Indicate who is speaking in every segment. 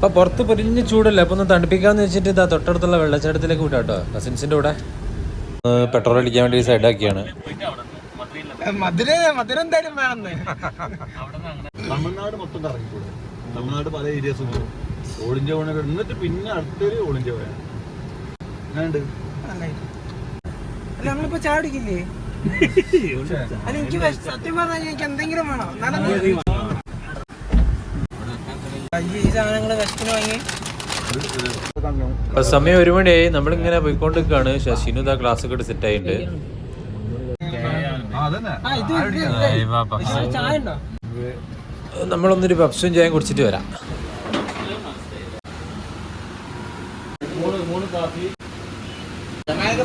Speaker 1: അപ്പൊ പുറത്ത് പൊരിഞ്ഞ് ചൂടല്ലേ? അപ്പൊ ഒന്ന് തണുപ്പിക്കാന്ന് വെച്ചിട്ട് ഇതാ തൊട്ടടുത്തുള്ള വെള്ളച്ചാട്ടത്തിലേക്ക് വിട്ടാ കേട്ടോ. കസിൻസിന്റെ കൂടെ. പെട്രോൾ അടിക്കാൻ വേണ്ടി സൈഡാക്കിയാണ്
Speaker 2: തമിഴ്നാട് മൊത്തം കറങ്ങിക്കൂടെ? തമിഴ്നാട് പല ഏരിയാസും ഓളിഞ്ച പോണ എന്നിട്ട് പിന്നെ അടുത്തൊരു ഓളിഞ്ച പോയാ ഞാനുണ്ട്
Speaker 3: നമ്മളിപ്പോ ചാടിക്കില്ലേ അല്ല എനിക്ക് സത്യം പറഞ്ഞാൽ എനിക്ക് എന്തെങ്കിലും വേണം. ഈ സാധനങ്ങൾ വിശപ്പിന് വാങ്ങി.
Speaker 1: അപ്പൊ സമയം ഒരു മണിയായി. നമ്മളിങ്ങനെ പോയിക്കൊണ്ടിരിക്കുകയാണ് ശശിനു ഇതാ ക്ലാസ് ഒക്കെ സെറ്റ് ആയിട്ടുണ്ട്.
Speaker 3: ആ
Speaker 1: നമ്മളൊന്നൊരു പപ്സും ചായം കുടിച്ചിട്ട് വരാം.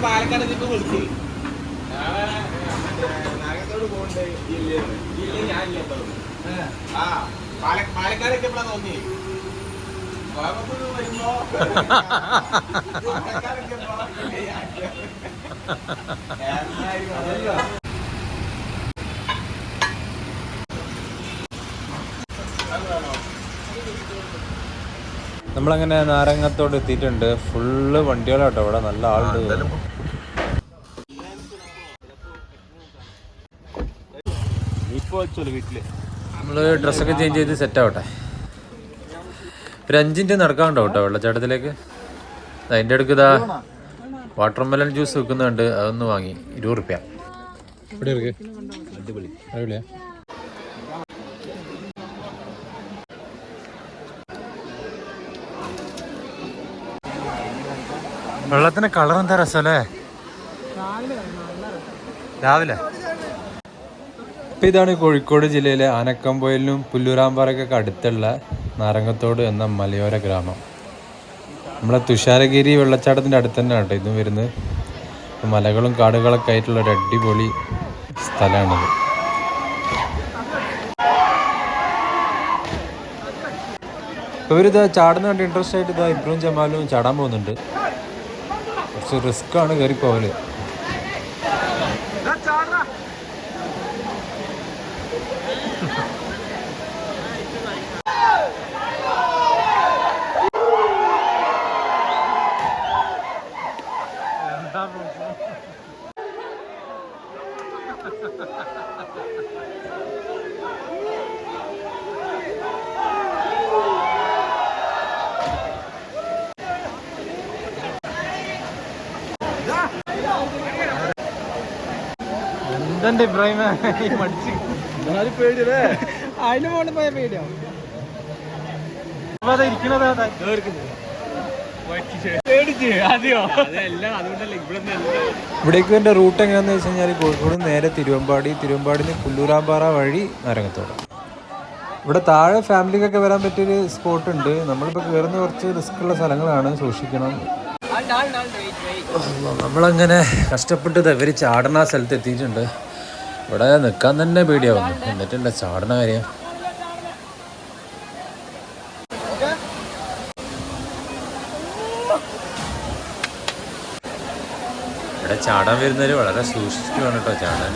Speaker 3: പാലക്കാട് വിളിച്ച്. തോന്നി കോയമ്പത്തൂർ വരുമ്പോ
Speaker 1: നമ്മളങ്ങനെ നാരങ്ങത്തോട് എത്തിയിട്ടുണ്ട്. ഫുള്ള് വണ്ടികളാട്ടോ ഇവിടെ. നല്ല ആളുണ്ട്.
Speaker 2: ഇപ്പൊ വെച്ചോളൂ വീട്ടിൽ.
Speaker 1: നമ്മൾ ഡ്രസ്സൊക്കെ ചേഞ്ച് ചെയ്ത് സെറ്റ് ആവട്ടെ. ഒരു അഞ്ചിന്റെ നടക്കാണ്ടോ കേട്ടോ വെള്ളച്ചാട്ടത്തിലേക്ക്? അതിന്റെ അടുക്ക് ഇതാ വാട്ടർ മെലൺ ജ്യൂസ് വെക്കുന്നുണ്ട് അതൊന്ന് വാങ്ങി. ഇരുപത് റുപ്യ. ഇവിടെ അടിപൊളി. അടിപൊളിയാ. വെള്ളത്തിന്റെ കളർ എന്താ രസമല്ലേ രാവിലെ? ഇപ്പം ഇതാണ് കോഴിക്കോട് ജില്ലയിലെ ആനക്കമ്പൊയിലിനും പുല്ലൂരാമ്പാറയ്ക്കൊക്കെ അടുത്തുള്ള നാരങ്ങത്തോട് എന്ന മലയോര ഗ്രാമം. നമ്മളെ തുഷാരഗിരി വെള്ളച്ചാട്ടത്തിന്റെ അടുത്ത് തന്നെയാണ് കേട്ടോ ഇതും വരുന്നത്. മലകളും കാടുകളൊക്കെ ആയിട്ടുള്ള ഒരു അടിപൊളി സ്ഥലമാണിത്. ഇവരിത് ചാടുന്ന കണ്ട് ഇൻട്രസ്റ്റ് ആയിട്ട് ഇതാ ഇബ്രും ജമാലും ചാടാൻ പോകുന്നുണ്ട്. കുറച്ച് റിസ്ക്കാണ് ആണ് കയറി പോകൽ എന്തുണ്ട് ഇബ്രാഹിം? മടിച്ച്.
Speaker 2: പേടിയല്ലേ?
Speaker 3: അതിന് മുകളിൽ പോയ പേടിയോ
Speaker 2: ഇരിക്കണതാ ആദ്യോ
Speaker 1: ഇവിടേക്ക് എന്റെ റൂട്ട് എങ്ങനെയാന്ന് വെച്ച് കഴിഞ്ഞാൽ കോഴിക്കോട് നേരെ തിരുവമ്പാടി തിരുവമ്പാടിന്ന് പുല്ലൂരാമ്പാറ വഴി നരങ്ങത്തോട് ഇവിടെ താഴെ ഫാമിലിക്കൊക്കെ വരാൻ പറ്റിയൊരു സ്പോട്ട് ഉണ്ട്. നമ്മളിപ്പോൾ കയറുന്ന കുറച്ച് റിസ്ക് ഉള്ള സ്ഥലങ്ങളാണ് സൂക്ഷിക്കണം. നമ്മളങ്ങനെ കഷ്ടപ്പെട്ട് ഇവർ ചാടണ സ്ഥലത്ത് എത്തിയിട്ടുണ്ട്. ഇവിടെ നിൽക്കാൻ തന്നെ പേടിയാവുന്നു. എന്നിട്ടുണ്ട് ചാടണ കാര്യം? ഇവിടെ ചാടാൻ വരുന്നവർ വളരെ സൂക്ഷിച്ചു വേണം കേട്ടോ ചാടാൻ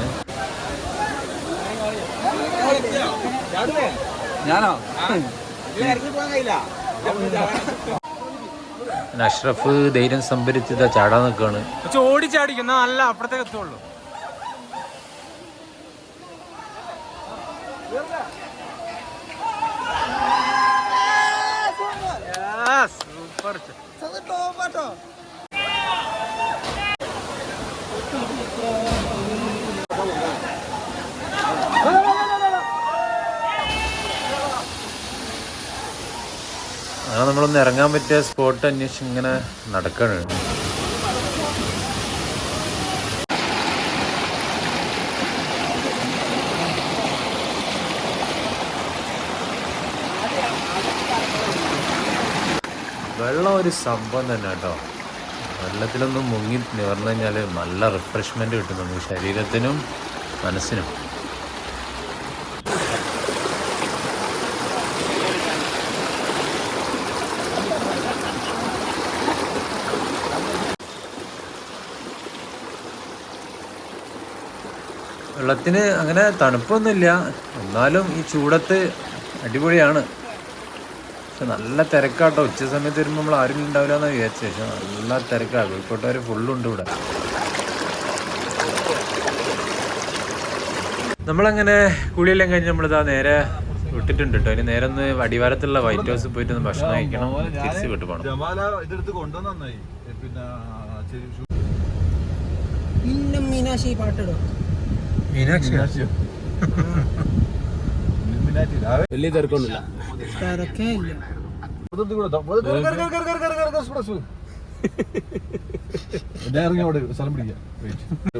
Speaker 2: ഞാനോ?
Speaker 1: അഷ്റഫ് ധൈര്യം സംഭരിച്ച് ഇതാ ചാടാൻ നിൽക്കുകയാണ്
Speaker 3: ഓടിച്ചാടിക്കുന്ന നല്ല അപ്പുറത്തേക്ക് എത്തുള്ളൂ. സൂപ്പർ
Speaker 1: അങ്ങനെ നമ്മളൊന്ന് ഇറങ്ങാൻ പറ്റിയ സ്പോട്ട് അന്വേഷിച്ച് ഇങ്ങനെ നടക്കണ. വെള്ളം ഒരു സംഭവം തന്നെ കേട്ടോ. വെള്ളത്തിലൊന്നും മുങ്ങി നിവർന്നു കഴിഞ്ഞാൽ നല്ല റിഫ്രഷ്മെന്റ് കിട്ടും നമുക്ക് ശരീരത്തിനും മനസ്സിനും. വെള്ളത്തിന് അങ്ങനെ തണുപ്പൊന്നുമില്ല. എന്നാലും ഈ ചൂടത്ത് അടിപൊളിയാണ്. പക്ഷെ നല്ല തിരക്കാട്ടോ. ഉച്ച സമയത്ത് വരുമ്പോൾ നമ്മൾ ആരും ഉണ്ടാവില്ല എന്നാണ് വിചാരിച്ചത് പക്ഷെ നല്ല തിരക്കാണ് കോഴിക്കോട്ടുകാർ ഫുള്ളുണ്ട് ഇവിടെ. നമ്മളങ്ങനെ കുളിയെല്ലാം കഴിഞ്ഞ് നമ്മളിതാ നേരെ വിട്ടിട്ടുണ്ട് കേട്ടോ. ഇനി നേരെ ഒന്ന് അടിവാരത്തുള്ള വൈറ്റ് ഹൗസിൽ പോയിട്ട് ഒന്ന് ഭക്ഷണം കഴിക്കണം. തിരിച്ച് വിട്ടു പോകണം
Speaker 2: പിന്നെ
Speaker 3: മീനാശി പാട്ടിടോ.
Speaker 2: മീനാക്ഷിയോ?
Speaker 4: വലിയ തിരക്കൊന്നുമില്ല.
Speaker 2: ഇറങ്ങി അവിടെ സ്ഥലം പിടിക്കാം.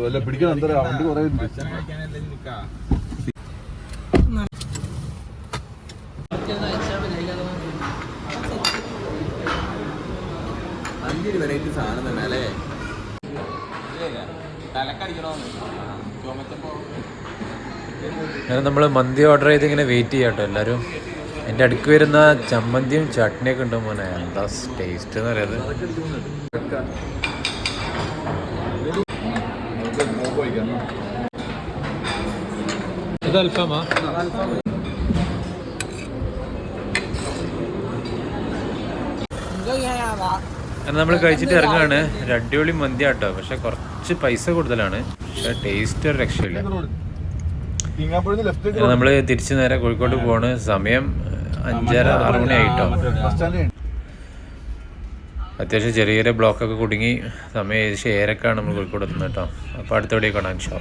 Speaker 2: വല്ല പിടിക്കണം എന്താ വണ്ടി കുറേ
Speaker 4: അഞ്ചൊരു വെറൈറ്റി സാധനം തന്നെ അല്ലേ തലക്കടിക്കണോ
Speaker 1: അങ്ങനെ നമ്മൾ മന്തി ഓർഡർ ചെയ്ത് ഇങ്ങനെ വെയിറ്റ് ചെയ്യാം കേട്ടോ എല്ലാവരും എന്റെ അടുക്ക് വരുന്ന ചമ്മന്തിയും ചട്നിയൊക്കെ ഉണ്ട് മോനെ? എന്താ ടേസ്റ്റ് എന്ന് പറയുന്നത് ഇത് അൽഫാമാ?
Speaker 3: എന്തോ
Speaker 1: നമ്മൾ കഴിച്ചിട്ട് ഇറങ്ങുകയാണ് ഒരു അടിപൊളി മന്തി ആട്ടോ പക്ഷെ കുറച്ച് പൈസ കൂടുതലാണ്. പക്ഷെ ടേസ്റ്റ് ഒരു രക്ഷയില്ല. നമ്മൾ തിരിച്ചു നേരെ കോഴിക്കോട്ട് പോണ്. സമയം അഞ്ചര ആറ് മണി ആയിട്ടോ അത്യാവശ്യം ചെറിയ ചെറിയ ബ്ലോക്കൊക്കെ കുടുങ്ങി സമയം ഏകദേശം ഏരക്കാണ് നമ്മൾ കോഴിക്കോട് എത്തുന്നത് കേട്ടോ. അപ്പൊ അടുത്തവിടെ കാണാൻ ഷോ